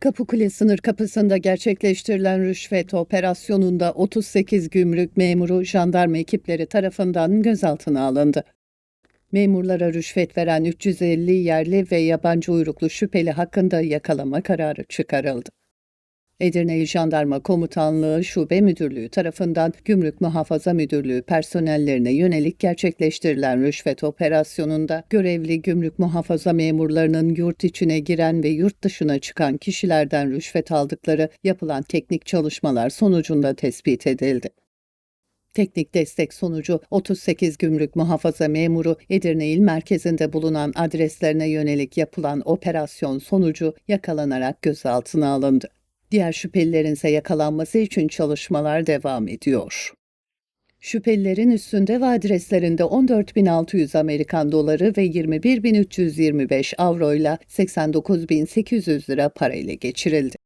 Kapıkule sınır kapısında gerçekleştirilen rüşvet operasyonunda 38 gümrük memuru jandarma ekipleri tarafından gözaltına alındı. Memurlara rüşvet veren 350 yerli ve yabancı uyruklu şüpheli hakkında yakalama kararı çıkarıldı. Edirne İl Jandarma Komutanlığı Şube Müdürlüğü tarafından Gümrük Muhafaza Müdürlüğü personellerine yönelik gerçekleştirilen rüşvet operasyonunda görevli gümrük muhafaza memurlarının yurt içine giren ve yurt dışına çıkan kişilerden rüşvet aldıkları yapılan teknik çalışmalar sonucunda tespit edildi. Teknik destek sonucu 38 gümrük muhafaza memuru Edirne İl merkezinde bulunan adreslerine yönelik yapılan operasyon sonucu yakalanarak gözaltına alındı. Diğer şüphelilerin ise yakalanması için çalışmalar devam ediyor. Şüphelilerin üstünde ve adreslerinde 14.600 Amerikan doları ve 21.325 avro ile 89.800 lira para ile geçirildi.